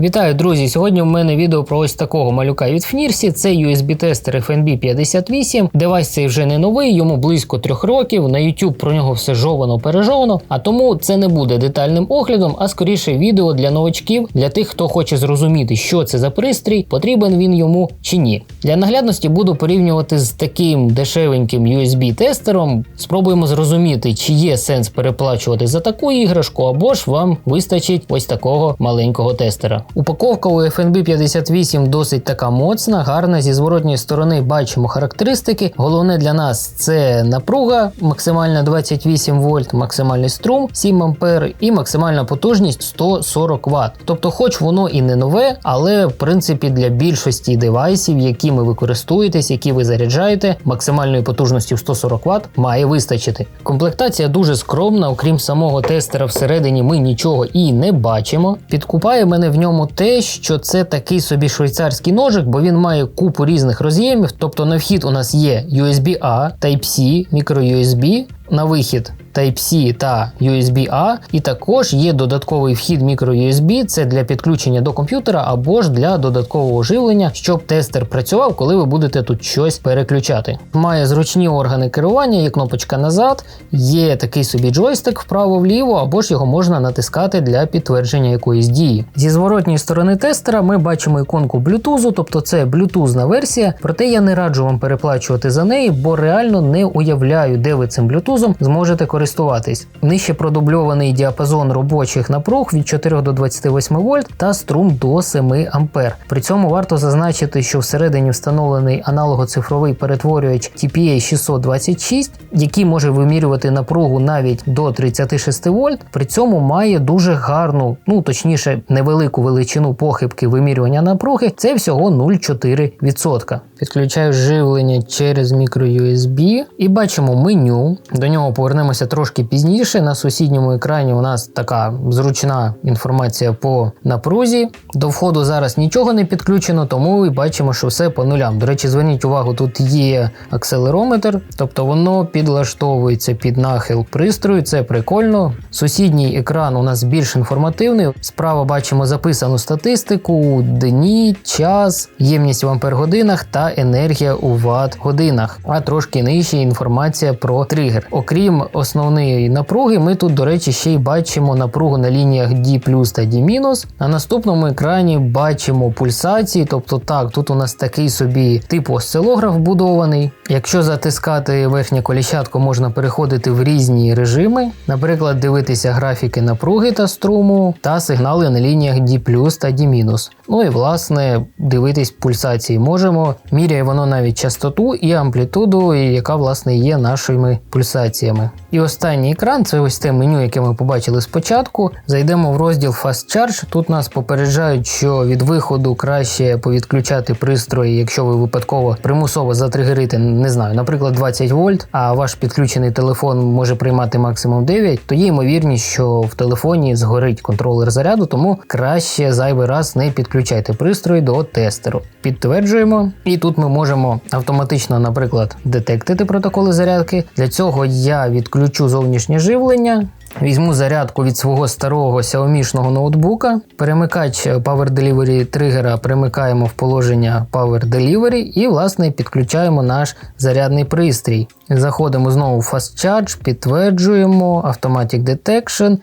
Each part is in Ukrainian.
Вітаю, друзі! Сьогодні в мене відео про ось такого малюка від FNIRSI. Це USB-тестер FNB 58. Девайс цей вже не новий, йому близько трьох років. На YouTube про нього все жовано пережовано. А тому це не буде детальним оглядом, а скоріше відео для новачків, для тих, хто хоче зрозуміти, що це за пристрій, потрібен він йому чи ні. Для наглядності буду порівнювати з таким дешевеньким USB-тестером. Спробуємо зрозуміти, чи є сенс переплачувати за таку іграшку, або ж вам вистачить ось такого маленького тестера. Упаковка у FNB 58 досить така моцна, гарна. Зі зворотньої сторони бачимо характеристики. Головне для нас це напруга, максимальна 28 вольт, максимальний струм 7 ампер і максимальна потужність 140 Вт. Тобто, хоч воно і не нове, але в принципі для більшості девайсів, які ви використовуєтесь, які ви заряджаєте, максимальної потужності в 140 Вт має вистачити. Комплектація дуже скромна, окрім самого тестера всередині ми нічого і не бачимо. Підкупає мене в ньому те, що це такий собі швейцарський ножик, бо він має купу різних роз'ємів. Тобто на вхід у нас є USB-A, Type-C, microUSB, на вихід Type-C та USB-A, і також є додатковий вхід microUSB, це для підключення до комп'ютера або ж для додаткового живлення, щоб тестер працював, коли ви будете тут щось переключати. Має зручні органи керування, є кнопочка назад, є такий собі джойстик вправо-вліво, або ж його можна натискати для підтвердження якоїсь дії. Зі зворотньої сторони тестера ми бачимо іконку Bluetooth, тобто це Bluetooth версія, проте я не раджу вам переплачувати за неї, бо реально не уявляю, де ви цим Bluetooth зможете користуватись. Нижче продубльований діапазон робочих напруг від 4 до 28 вольт та струм до 7 ампер. При цьому варто зазначити, що всередині встановлений аналогоцифровий перетворювач TPA 626, який може вимірювати напругу навіть до 36 вольт. При цьому має дуже гарну, ну точніше, невелику величину похибки вимірювання напруги. Це всього 0,4%. Підключаю живлення через microUSB і бачимо меню. До нього повернемося трошки пізніше. На сусідньому екрані у нас така зручна інформація по напрузі. До входу зараз нічого не підключено, тому і бачимо, що все по нулям. До речі, зверніть увагу, тут є акселерометр, тобто воно підлаштовується під нахил пристрою. Це прикольно. Сусідній екран у нас більш інформативний. Справа бачимо записану статистику, дні, час, ємність в ампер-годинах та енергія у ватт-годинах. А трошки нижче інформація про тригер. Окрім основної напруги, ми тут, до речі, ще й бачимо напругу на лініях D та D-. На наступному екрані бачимо пульсації, тобто так, тут у нас такий собі типу осцилограф вбудований. Якщо затискати верхнє коліщатко, можна переходити в різні режими, наприклад, дивитися графіки напруги та струму та сигнали на лініях D та D-. Ну і власне дивитись пульсації можемо. Міряє воно навіть частоту і амплітуду, яка власне є нашими пульсаціями. І останній екран це ось те меню, яке ми побачили спочатку. Зайдемо в розділ Fast Charge. Тут нас попереджають, що від виходу краще повідключати пристрої, якщо ви випадково примусово затригерите, не знаю, наприклад, 20 вольт, а ваш підключений телефон може приймати максимум 9, то є ймовірність, що в телефоні згорить контролер заряду, тому краще зайвий раз не підключайте пристрої до тестеру. Підтверджуємо, і тут ми можемо автоматично, наприклад, детектити протоколи зарядки. Для цього я відключу зовнішнє живлення. Візьму зарядку від свого старого Xiaomi ноутбука. Перемикач Power Delivery тригера примикаємо в положення Power Delivery і, власне, підключаємо наш зарядний пристрій. Заходимо знову в Fast Charge, підтверджуємо Automatic Detection.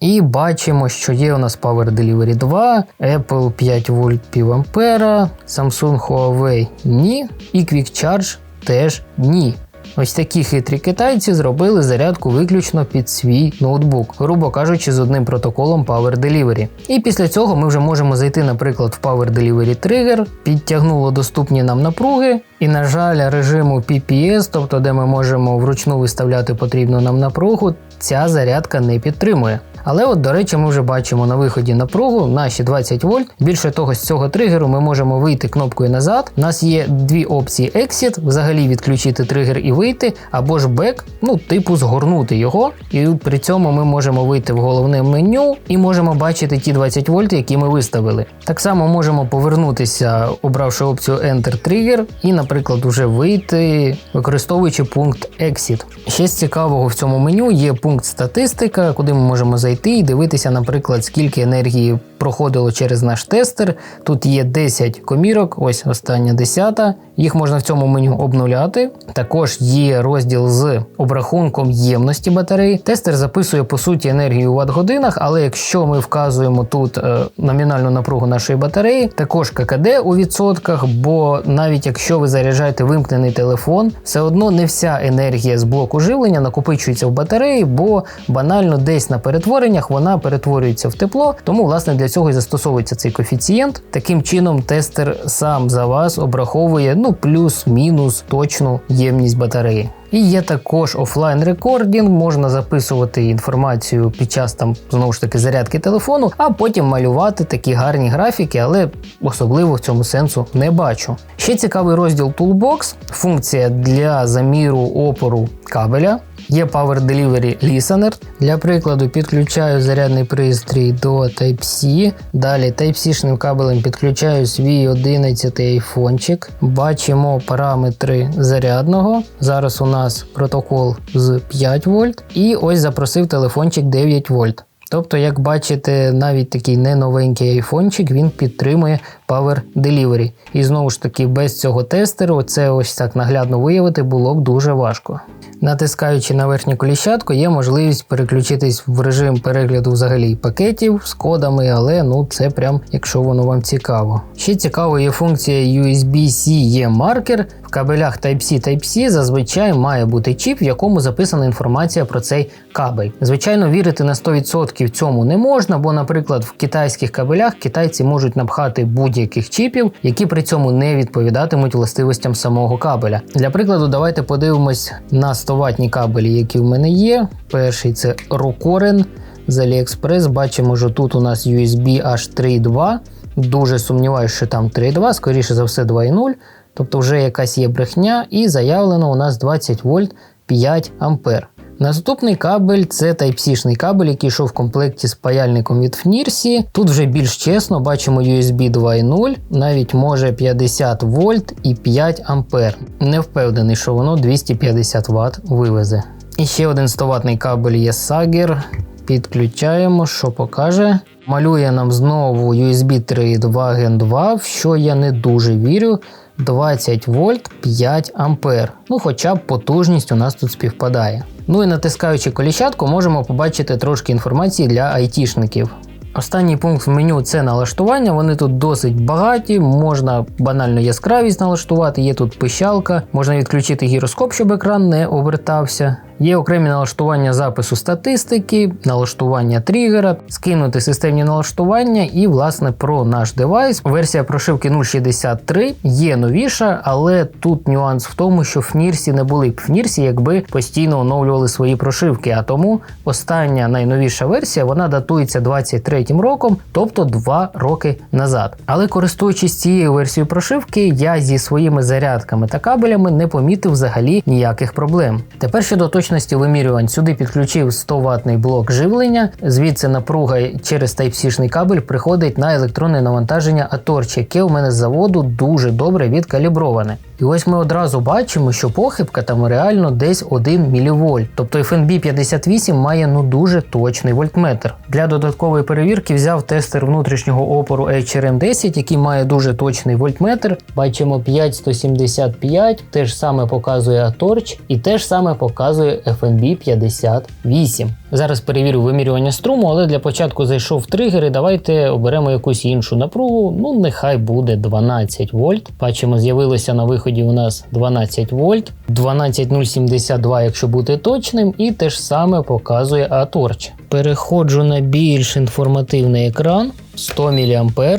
І бачимо, що є у нас Power Delivery 2, Apple 5 вольт пів ампера, Samsung Huawei ні, і Quick Charge теж ні. Ось такі хитрі китайці зробили зарядку виключно під свій ноутбук, грубо кажучи, з одним протоколом Power Delivery. І після цього ми вже можемо зайти, наприклад, в Power Delivery Trigger, підтягнуло доступні нам напруги, і, на жаль, режиму PPS, тобто де ми можемо вручну виставляти потрібну нам напругу, ця зарядка не підтримує. Але, от, до речі, ми вже бачимо на виході напругу наші 20 вольт. Більше того, з цього тригеру ми можемо вийти кнопкою назад. У нас є дві опції Exit, взагалі відключити тригер і вийти, або ж Back, ну, типу, згорнути його. І при цьому ми можемо вийти в головне меню і можемо бачити ті 20 вольт, які ми виставили. Так само можемо повернутися, обравши опцію Enter Trigger, і, наприклад, вже вийти, використовуючи пункт Exit. Ще з цікавого в цьому меню є пункт статистика, куди ми можемо зайти і дивитися, наприклад, скільки енергії проходило через наш тестер. Тут є 10 комірок, ось остання 10. Їх можна в цьому меню обнуляти. Також є розділ з обрахунком ємності батареї. Тестер записує по суті енергію у ватт-годинах, але якщо ми вказуємо тут е, номінальну напругу нашої батареї, також ККД у відсотках, бо навіть якщо ви заряджаєте вимкнений телефон, все одно не вся енергія з блоку живлення накопичується в батареї, бо банально десь на перетвореннях вона перетворюється в тепло. Тому, власне, для цього і застосовується цей коефіцієнт. Таким чином, тестер сам за вас обраховує ну плюс-мінус точну ємність батареї. І є також офлайн рекордінг, можна записувати інформацію під час там знову ж таки зарядки телефону, а потім малювати такі гарні графіки, але особливо в цьому сенсу не бачу. Ще цікавий розділ Toolbox, функція для заміру опору кабеля. Є Power Delivery Listener. Для прикладу, підключаю зарядний пристрій до Type-C. Далі Type-C-шним кабелем підключаю свій 11 айфончик. Бачимо параметри зарядного. Зараз у нас протокол з 5 вольт. І ось запросив телефончик 9 вольт. Тобто, як бачите, навіть такий не новенький айфончик він підтримує Power Delivery. І знову ж таки, без цього тестеру, це ось так наглядно виявити було б дуже важко. Натискаючи на верхню коліщатку, є можливість переключитись в режим перегляду взагалі пакетів з кодами, але ну це прям якщо воно вам цікаво. Ще цікаво є функція USB-C є маркер. В кабелях Type-C Type-C зазвичай має бути чіп, в якому записана інформація про цей кабель. Звичайно, вірити на 100% цьому не можна, бо, наприклад, в китайських кабелях китайці можуть напхати будь-яких чіпів, які при цьому не відповідатимуть властивостям самого кабеля. Для прикладу, давайте подивимось на 100 ватні кабелі, які в мене є. Перший це Rokoren з AliExpress. Бачимо, що тут у нас USB H3.2. Дуже сумніваюся, що там 3.2, скоріше за все 2.0. Тобто вже якась є брехня, і заявлено у нас 20 вольт 5 ампер. Наступний кабель це Type-C-шний кабель, який йшов в комплекті з паяльником від FNIRSI. Тут вже більш чесно, бачимо USB 2.0, навіть може 50 вольт і 5 ампер. Не впевнений, що воно 250 Вт вивезе. І ще один 100 ватний кабель є Sager. Підключаємо, що покаже. Малює нам знову USB 3.2 Gen 2, в що я не дуже вірю. 20 вольт 5 ампер. Ну, хоча б потужність у нас тут співпадає. Ну і натискаючи коліщатку, можемо побачити трошки інформації для айтішників. Останній пункт в меню це налаштування. Вони тут досить багаті, можна банально яскравість налаштувати, є тут пищалка, можна відключити гіроскоп, щоб екран не обертався. Є окремі налаштування запису статистики, налаштування тригера, скинути системні налаштування і, власне, про наш девайс. Версія прошивки 0.63 є новіша, але тут нюанс в тому, що в Фнірсі не були б в Фнірсі, якби постійно оновлювали свої прошивки. А тому остання найновіша версія вона датується 23-м роком, тобто 2 роки назад. Але користуючись цією версією прошивки, я зі своїми зарядками та кабелями не помітив взагалі ніяких проблем. Тепер щодо точності вимірювань сюди підключив 100 ватний блок живлення. Звідси напруга через Type-C-шний кабель приходить на електронне навантаження Atorch, яке у мене з заводу дуже добре відкаліброване. І ось ми одразу бачимо, що похибка там реально десь 1 мВ. Тобто FNB 58 має ну дуже точний вольтметр. Для додаткової перевірки взяв тестер внутрішнього опору HRM10, який має дуже точний вольтметр. Бачимо 5175, те ж саме показує Atorch і те ж саме показує FNB 58. Зараз перевірю вимірювання струму, але для початку зайшов в тригери. Давайте оберемо якусь іншу напругу. Ну, нехай буде 12 вольт. Бачимо, з'явилося на виході у нас 12 вольт, 12072, якщо бути точним, і те ж саме показує Atorch. Переходжу на більш інформативний екран 100 мА.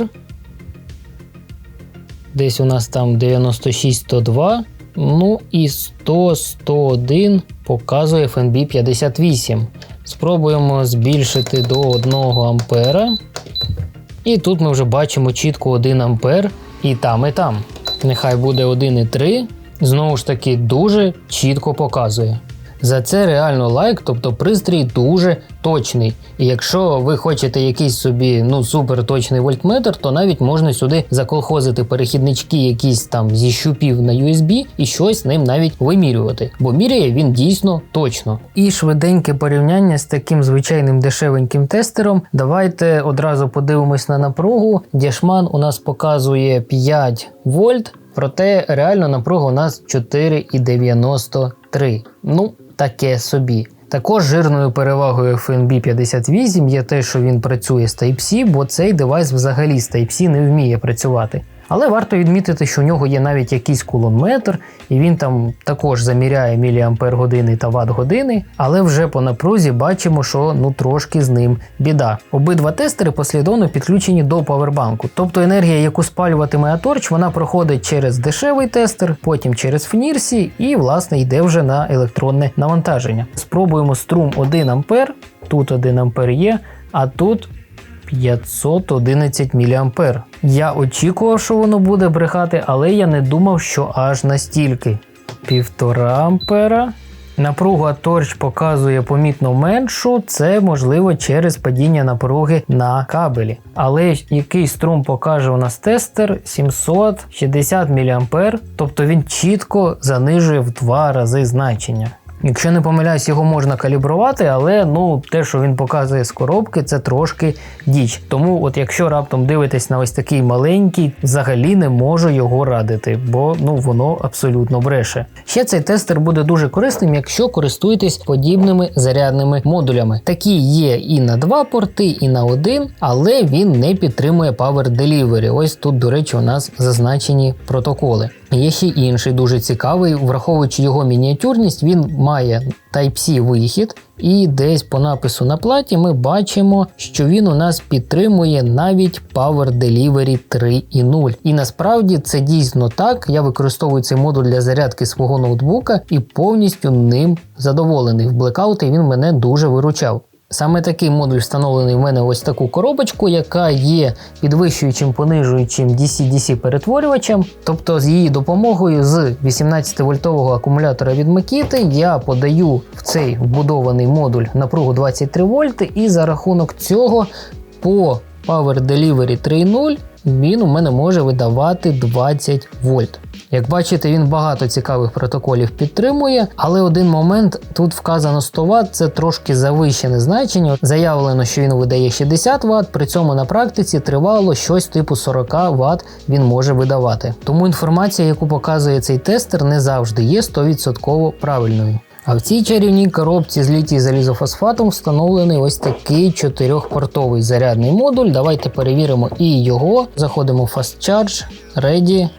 Десь у нас там 96-102. Ну і 100-101 показує FNB 58. Спробуємо збільшити до 1 ампера. І тут ми вже бачимо чітко 1 ампер і там, і там. Нехай буде 1,3. Знову ж таки, дуже чітко показує. За це реально лайк, тобто пристрій дуже точний. І якщо ви хочете якийсь собі ну супер точний вольтметр, то навіть можна сюди заколхозити перехіднички якісь там зі щупів на USB і щось ним навіть вимірювати, бо міряє він дійсно точно. І швиденьке порівняння з таким звичайним дешевеньким тестером. Давайте одразу подивимось на напругу. Дішман у нас показує 5 вольт. Проте реально напруга у нас 4,93. Ну, таке собі. Також жирною перевагою FNB 58 є те, що він працює з Type-C, бо цей девайс взагалі з Type-C не вміє працювати. Але варто відмітити, що у нього є навіть якийсь кулонметр, і він там також заміряє міліампер години та ватт години, але вже по напрузі бачимо, що ну трошки з ним біда. Обидва тестери послідовно підключені до павербанку. Тобто енергія, яку спалюватиме Аторч, вона проходить через дешевий тестер, потім через ФНІРСі і, власне, йде вже на електронне навантаження. Спробуємо струм 1 А, тут 1 А є, а тут 511 мА. Я очікував, що воно буде брехати, але я не думав, що аж настільки. Півтора ампера. Напругу торч показує помітно меншу, це можливо через падіння напруги на кабелі. Але який струм покаже у нас тестер 760 мА, тобто він чітко занижує в два рази значення. Якщо не помиляюсь, його можна калібрувати, але ну те, що він показує з коробки, це трошки діч. Тому, от якщо раптом дивитесь на ось такий маленький, взагалі не можу його радити, бо ну воно абсолютно бреше. Ще цей тестер буде дуже корисним, якщо користуєтесь подібними зарядними модулями. Такі є і на два порти, і на один, але він не підтримує Power Delivery. Ось тут, до речі, у нас зазначені протоколи. Є ще інший дуже цікавий, враховуючи його мініатюрність, він має Type-C вихід, і десь по напису на платі ми бачимо, що він у нас підтримує навіть Power Delivery 3.0. І насправді це дійсно так. Я використовую цей модуль для зарядки свого ноутбука і повністю ним задоволений. В блекаути він мене дуже виручав. Саме такий модуль встановлений в мене ось таку коробочку, яка є підвищуючим понижуючим DC-DC перетворювачем. Тобто з її допомогою з 18 вольтового акумулятора від Makita я подаю в цей вбудований модуль напругу 23 вольти, і за рахунок цього по Power Delivery 3.0 він у мене може видавати 20 вольт. Як бачите, він багато цікавих протоколів підтримує, але один момент тут вказано 100 Вт, це трошки завищене значення. Заявлено, що він видає 60 Вт, при цьому на практиці тривало щось типу 40 Вт він може видавати. Тому інформація, яку показує цей тестер, не завжди є 100% правильною. А в цій чарівній коробці з літій залізофосфатом встановлений ось такий чотирьохпортовий зарядний модуль. Давайте перевіримо і його. Заходимо в Fast Charge, Ready,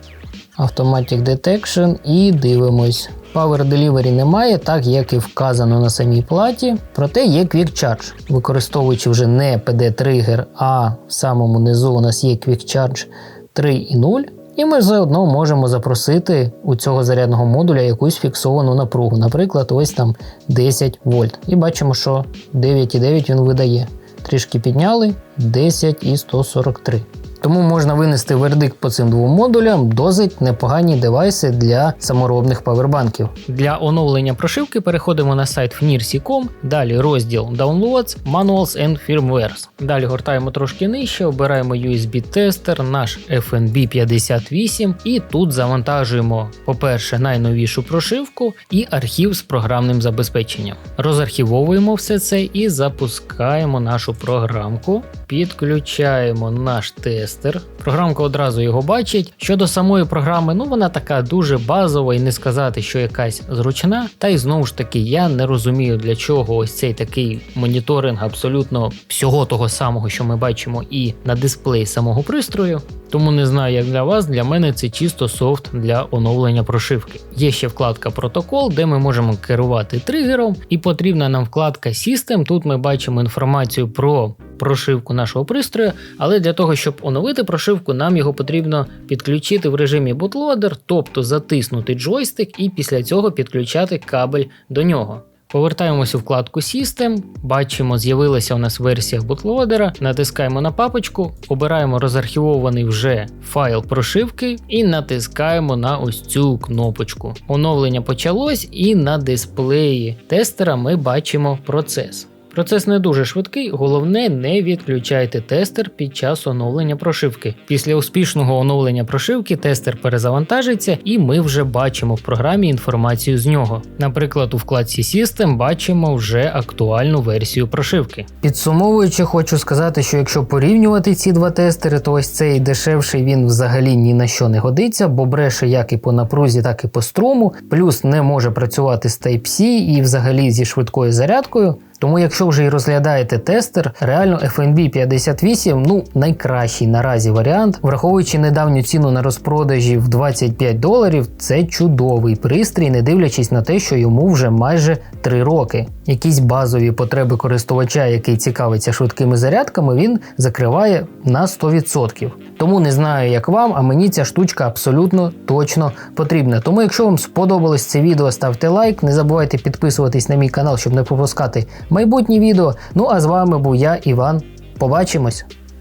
Automatic Detection і дивимось. Power Delivery немає, так як і вказано на самій платі. Проте є Quick Charge. Використовуючи вже не PD-тригер, а в самому низу у нас є Quick Charge 3.0. І ми заодно можемо запросити у цього зарядного модуля якусь фіксовану напругу, наприклад, ось там 10 вольт. І бачимо, що 9,9 він видає. Трішки підняли 10 і 143. Тому можна винести вердикт по цим двом модулям досить непогані девайси для саморобних павербанків. Для оновлення прошивки переходимо на сайт fnirsi.com, далі розділ Downloads, Manuals and Firmwares. Далі гортаємо трошки нижче, обираємо USB-тестер, наш FNB58 і тут завантажуємо, по-перше, найновішу прошивку і архів з програмним забезпеченням. Розархівовуємо все це і запускаємо нашу програмку, підключаємо наш тестер. Програмка одразу його бачить. Щодо самої програми, ну вона така дуже базова і не сказати, що якась зручна. Та й знову ж таки, я не розумію, для чого ось цей такий моніторинг абсолютно всього того самого, що ми бачимо, і на дисплеї самого пристрою. Тому не знаю, як для вас, для мене це чисто софт для оновлення прошивки. Є ще вкладка протокол, де ми можемо керувати тригером, і потрібна нам вкладка System. Тут ми бачимо інформацію про прошивку нашого пристрою, але для того, щоб оновити прошивку, нам його потрібно підключити в режимі bootloader, тобто затиснути джойстик і після цього підключати кабель до нього. Повертаємось у вкладку System, бачимо, з'явилася у нас версія бутлодера, натискаємо на папочку, обираємо розархівований вже файл прошивки і натискаємо на ось цю кнопочку. Оновлення почалось, і на дисплеї тестера ми бачимо процес. Процес не дуже швидкий, головне не відключайте тестер під час оновлення прошивки. Після успішного оновлення прошивки тестер перезавантажиться і ми вже бачимо в програмі інформацію з нього. Наприклад, у вкладці System бачимо вже актуальну версію прошивки. Підсумовуючи, хочу сказати, що якщо порівнювати ці два тестери, то ось цей дешевший він взагалі ні на що не годиться, бо бреше як і по напрузі, так і по струму, плюс не може працювати з Type-C і взагалі зі швидкою зарядкою. Тому, якщо вже і розглядаєте тестер, реально FNB 58 ну найкращий наразі варіант, враховуючи недавню ціну на розпродажі в 25 доларів, це чудовий пристрій, не дивлячись на те, що йому вже майже 3 роки. Якісь базові потреби користувача, який цікавиться швидкими зарядками, він закриває на 100%. Тому не знаю, як вам, а мені ця штучка абсолютно точно потрібна. Тому, якщо вам сподобалось це відео, ставте лайк, не забувайте підписуватись на мій канал, щоб не пропускати майбутні відео. Ну а з вами був я, Іван. Побачимось!